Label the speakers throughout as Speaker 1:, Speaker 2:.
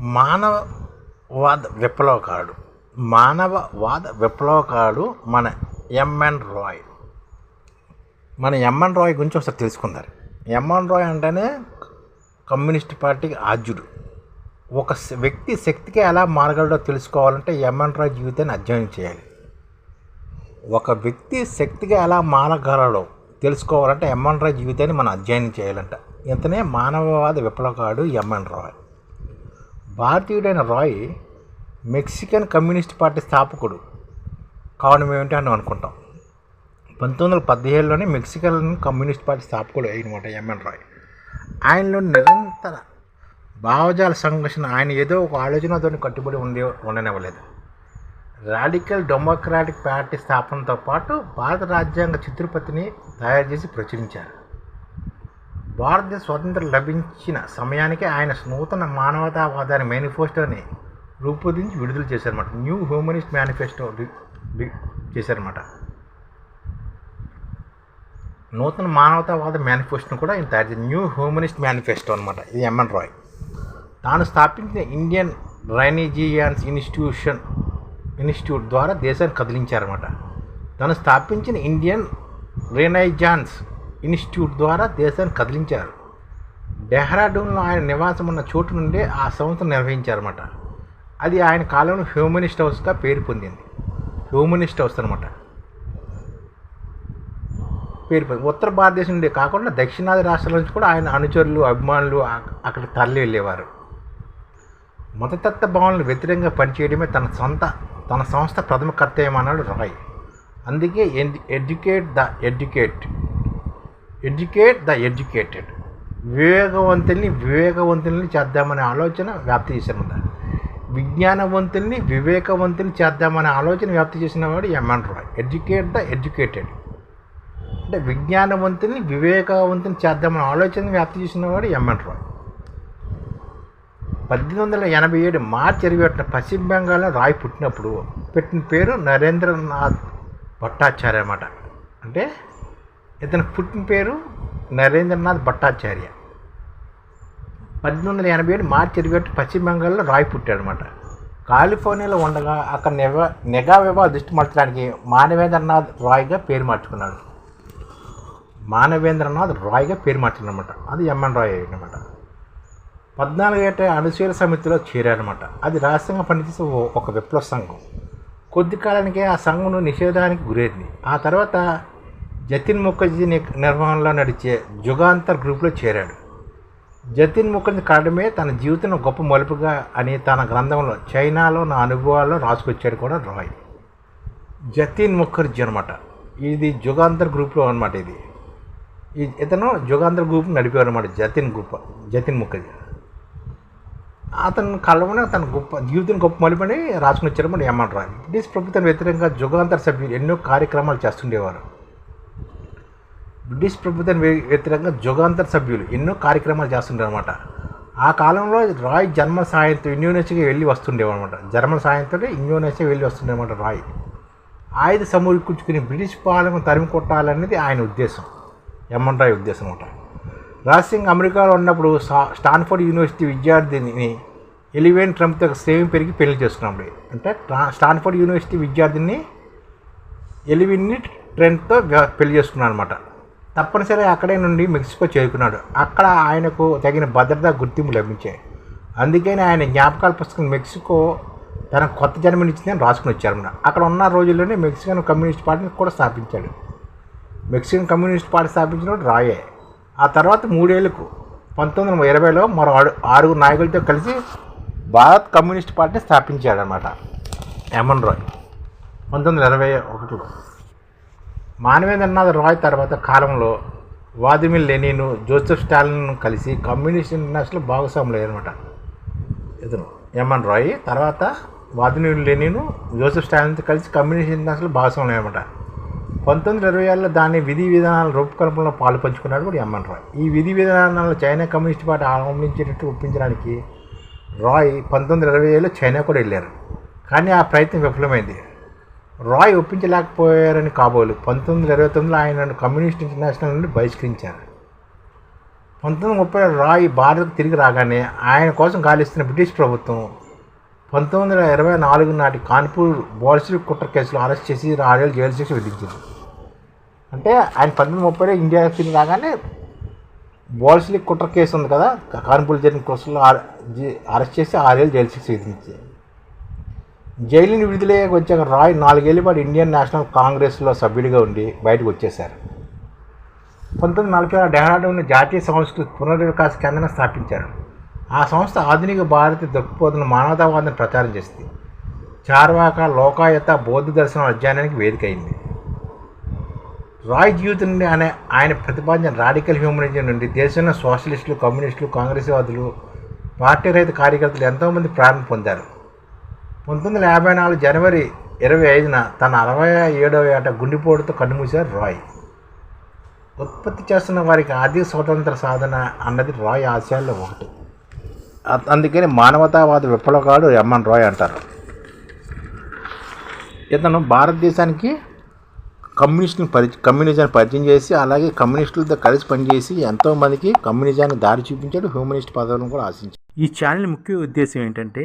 Speaker 1: మానవవాద విప్లవకారుడు. మానవవాద విప్లవకారుడు మన ఎంఎన్ రాయ్. మన ఎంఎన్ రాయ్ గురించి ఒకసారి తెలుసుకుందారు ఎంఎన్ రాయ్ అంటేనే కమ్యూనిస్ట్ పార్టీకి ఆద్యుడు. ఒక వ్యక్తి శక్తికి ఎలా మారగలడో తెలుసుకోవాలంటే ఎంఎన్ రాయ్ జీవితాన్ని అధ్యయనం చేయాలి. ఒక వ్యక్తి శక్తిగా ఎలా మారగలడో తెలుసుకోవాలంటే ఎంఎన్ రాయ్ జీవితాన్ని మనం అధ్యయనం చేయాలంట. ఇంతనే మానవవాద విప్లవకారుడు ఎంఎన్ రాయ్. భారతీయుడైన రాయ్ మెక్సికన్ కమ్యూనిస్ట్ పార్టీ స్థాపకుడు. కావడం ఏమిటి అని అనుకుంటాం. పంతొమ్మిది వందల పదిహేడులోనే మెక్సికన్ కమ్యూనిస్ట్ పార్టీ స్థాపకుడు అయినమాట ఎంఎన్ రాయ్. ఆయనలో నిరంతర భావజాల సంఘర్షణ ఆయన ఏదో ఒక ఆలోచనతో కట్టుబడి ఉండే ఉండనివ్వలేదు. రాడికల్ డెమోక్రాటిక్ పార్టీ స్థాపనతో పాటు భారత రాజ్యాంగ చిత్రపతిని తయారు చేసి ప్రచురించారు. భారతదేశ స్వాతంత్రం లభించిన సమయానికి ఆయన నూతన మానవతావాదాన్ని మేనిఫెస్టోని రూపొందించి విడుదల చేశారన్నమాట. న్యూ హ్యూమనిస్ట్ మేనిఫెస్టో చేశారన్నమాట. నూతన మానవతావాద మేనిఫెస్టోను కూడా ఆయన తయారు చేశారు. న్యూ హ్యూమనిస్ట్ మేనిఫెస్టో అనమాట ఇది ఎంఎన్ రాయ్. తాను స్థాపించిన ఇండియన్ రైనిజియాన్స్ ఇన్స్టిట్యూషన్ ఇన్స్టిట్యూట్ ద్వారా దేశాన్ని కదిలించారన్నమాట. తను స్థాపించిన ఇండియన్ రేనైజాన్స్ ఇన్స్టిట్యూట్ ద్వారా దేశాన్ని కదిలించారు. డెహ్రాడూన్లో ఆయన నివాసం ఉన్న చోటు నుండే ఆ సంస్థ నిర్వహించారన్నమాట. అది ఆయన కాలంలో హ్యూమనిస్ట్ హౌస్గా పేరు పొందింది. హ్యూమనిస్ట్ హౌస్ అనమాట పేరు పొంది ఉత్తర భారతదేశం నుండి కాకుండా దక్షిణాది రాష్ట్రాల నుంచి కూడా ఆయన అనుచరులు అభిమానులు అక్కడ తరలి వెళ్ళేవారు. మతతత్వ భావనలు వ్యతిరేకంగా పనిచేయడమే తన సొంత తన సంస్థ ప్రథమ కర్తవ్యం అన్నాడు రాయ్. అందుకే educate the educate. Educate the educated. వివేకవంతుల్ని వివేకవంతుల్ని చేద్దామనే ఆలోచన వ్యాప్తి చేసిన విజ్ఞానవంతుల్ని వివేకవంతుల్ని చేద్దామనే ఆలోచన వ్యాప్తి చేసిన వాడు M N Roy. Educate the educated. అంటే విజ్ఞానవంతుల్ని వివేకవంతుని చేద్దామనే ఆలోచన వ్యాప్తి చేసిన వాడు ఎంఎన్ రాయ్. పద్దెనిమిది వందల ఎనభై ఏడు మార్చి ఇరవై ఒకటిన పశ్చిమ బెంగాల్లో రాయ్ పుట్టినప్పుడు పెట్టిన పేరు నరేంద్రనాథ్ భట్టాచార్య అన్నమాట అంటే ఇతని పుట్టిన పేరు నరేంద్రనాథ్ భట్టాచార్య. పద్దెనిమిది వందల ఎనభై ఏడు మార్చి ఇరవై ఒకటి పశ్చిమ బెంగాల్లో రాయ్ పుట్టాడనమాట. కాలిఫోర్నియాలో ఉండగా అక్కడ నెగ నెగా వివా దృష్టి మార్చడానికి మానవేంద్రనాథ్ రాయ్గా పేరు మార్చుకున్నాడు. మానవేంద్రనాథ్ రాయ్గా పేరు మార్చాడనమాట. అది ఎంఎన్ రాయ్ అనమాట పద్నాలుగు ఏట అణుశీల సమితిలో చేరారనమాట అది రాష్ట్రంగా పనిచేసే ఒక విప్లవ సంఘం. కొద్ది కాలానికే ఆ సంఘం నిషేధానికి గురైంది. ఆ తర్వాత జతిన్ ముఖర్జీ నిర్వహణలో నడిచే జుగాంతర్ గ్రూప్లో చేరాడు. జతిన్ ముఖర్జీ కారణమే తన జీవితం గొప్ప మలుపుగా అని తన గ్రంథంలో చైనాలో నా అనుభవాల్లో రాసుకొచ్చాడు కూడా రాయ్. జతిన్ ముఖర్జీ అనమాట ఇది జుగాంతర్ గ్రూప్లో అనమాట ఇది. ఇతను జుగాంతర్ గ్రూప్ నడిపేవారు అనమాట జతిన్ గ్రూప్ జతిన్ ముఖర్జీ. అతను కలవనే తన గొప్ప జీవితం గొప్ప మలుపని రాసుకుని వచ్చారన్నమాట ఏమంటారు బ్రిటిష్ ప్రభుత్వం వ్యతిరేకంగా జుగాంతర్ సభ్యులు ఎన్నో కార్యక్రమాలు చేస్తుండేవారు. బ్రిటిష్ ప్రభుత్వం వ్యతిరేకంగా జుగాంతర సభ్యులు ఎన్నో కార్యక్రమాలు చేస్తుంటారనమాట ఆ కాలంలో రాయ్ జన్మ సాయంతో ఇండోనేషియాకి వెళ్ళి వస్తుండేవన్నమాట. జర్మన్ సాయంతో ఇండోనేషియా వెళ్ళి వస్తుండేమాట రాయ్. ఆయుధ సమకూర్చుకుని బ్రిటిష్ పాలన తరిమి కొట్టాలనేది ఆయన ఉద్దేశం. ఎమ్మన్ రాయ్ ఉద్దేశం అనమాట రాజసింగ్ అమెరికాలో ఉన్నప్పుడు సా- స్టాన్ఫోర్డ్ యూనివర్సిటీ విద్యార్థిని ఎలివేన్ ట్రంప్తో సేమ్ పెరిగి పెళ్ళి చేసుకున్నాడు. అంటే ట్రా- స్టాన్ఫోర్డ్ యూనివర్సిటీ విద్యార్థిని ఎలివిన్ని ట్రెండ్తో పెళ్ళి చేసుకున్నాడు అనమాట తప్పనిసరిగా అక్కడే నుండి మెక్సికో చేరుకున్నాడు. అక్కడ ఆయనకు తగిన భద్రత గుర్తింపు లభించాయి. అందుకని ఆయన జ్ఞాపకాల పుస్తకం మెక్సికో తన కొత్త జన్మనిచ్చిందని రాసుకుని వచ్చారన్నమాట అక్కడ ఉన్న రోజుల్లోనే మెక్సికన్ కమ్యూనిస్ట్ పార్టీని కూడా స్థాపించాడు. మెక్సికన్ కమ్యూనిస్ట్ పార్టీ స్థాపించినప్పుడు రాయే. ఆ తర్వాత మూడేళ్ళకు పంతొమ్మిది వందల ఇరవైలో మరో ఆరు ఆరుగురు నాయకులతో కలిసి భారత్ కమ్యూనిస్ట్ పార్టీని స్థాపించాడనమాట ఎమన్ రాయ్. పంతొమ్మిది వందల ఇరవై ఒకటిలో. మానవేంద్రనాథ్ రాయ్ తర్వాత కాలంలో వాదిమిల్ లెనిన్ జోసెఫ్ స్టాలిన్ కలిసి కమ్యూనిస్ట్ ఇంటర్నేషనల్ భాగస్వాములు అనమాట ఇతను ఎంఎన్ రాయ్ తర్వాత వాదిమిల్ లెనిన్ జోసెఫ్ స్టాలిన్తో కలిసి కమ్యూనిస్ట్ ఇంటర్నేషనల్ భాగస్వాములు అనమాట పంతొమ్మిది ఇరవై ఏళ్ళలో దాని విధి విధానాల రూపకల్పనలో పాలు పంచుకున్నాడు కూడా ఎంఎన్ రాయ్. ఈ విధి విధానాలను చైనా కమ్యూనిస్ట్ పార్టీ ఆరంభించేటట్టు ఒప్పించడానికి రాయ్ పంతొమ్మిది ఇరవై ఏళ్ళలో చైనా కూడా వెళ్ళారు. కానీ ఆ ప్రయత్నం విఫలమైంది. రాయ్ ఒప్పించలేకపోయారని కాబోలు. పంతొమ్మిది వందల ఇరవై తొమ్మిదిలో ఆయన కమ్యూనిస్ట్ ఇంటర్నేషనల్ నుండి బహిష్కరించారు. పంతొమ్మిది ముప్పై రాయ్ భారత్కు తిరిగి రాగానే ఆయన కోసం గాలిస్తున్న బ్రిటిష్ ప్రభుత్వం పంతొమ్మిది వందల ఇరవై నాలుగు నాటి కాన్పూర్ బోల్షిక్ కుట్ర కేసులో అరెస్ట్ చేసి ఆరేళ్ళు జైలు శిక్ష విధించింది అంటే ఆయన పంతొమ్మిది ముప్పైలో ఇండియా తిరిగి రాగానే బోల్స్లిక్ కుట్ర కేసు ఉంది కదా కాన్పూర్ జరిగిన కేసులో అరెస్ట్ చేసి ఆరేళ్ళు జైలు శిక్ష విధించింది జైలు నుండి విడుదలయ్యాక వచ్చాక రాయ్ నాలుగేళ్ళ పాటు ఇండియన్ నేషనల్ కాంగ్రెస్లో సభ్యుడిగా ఉండి బయటకు వచ్చేశారు. పంతొమ్మిది నలభై ఆరు డెహ్రాడూన్ జాతీయ సంస్కృతి పునర్వికాస కేంద్రం స్థాపించారు. ఆ సంస్థ ఆధునిక భారత దృక్పోధన మానవతావాదాన్ని ప్రచారం చేసింది. చార్వాక లోకాయత బౌద్ధ దర్శనం అధ్యయనానికి వేదిక అయింది రాయ్ జీవితం నుండి అనే ఆయన ప్రతిపాదించిన రాడికల్ హ్యూమనిజం నుండి దేశంలో సోషలిస్టులు కమ్యూనిస్టులు కాంగ్రెస్వాదులు పార్టీ రహిత కార్యకర్తలు ఎంతోమంది ప్రారంభం పొందారు. పంతొమ్మిది వందల యాభై నాలుగు జనవరి ఇరవై ఐదున తన అరవై ఏడవ ఏట గుండెపోటుతో కన్నుమూశారు రాయ్. ఉత్పత్తి చేస్తున్న వారికి ఆర్థిక స్వతంత్ర సాధన అన్నది రాయ్ ఆశయాల్లో ఒకటి. అందుకని మానవతావాద విప్లవకాడు ఎంఎన్ రాయ్ అంటారు. ఇతను భారతదేశానికి కమ్యూనిస్ట్ని పరి కమ్యూనిజాన్ని పరిచయం చేసి అలాగే కమ్యూనిస్టులతో కలిసి పనిచేసి ఎంతోమందికి కమ్యూనిజాన్ని దారి చూపించాడు హ్యూమనిస్ట్ పదవులను కూడా ఆశించాడు.
Speaker 2: ఈ ఛానల్ ముఖ్య ఉద్దేశం ఏంటంటే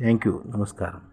Speaker 2: Thank you. నమస్కారం.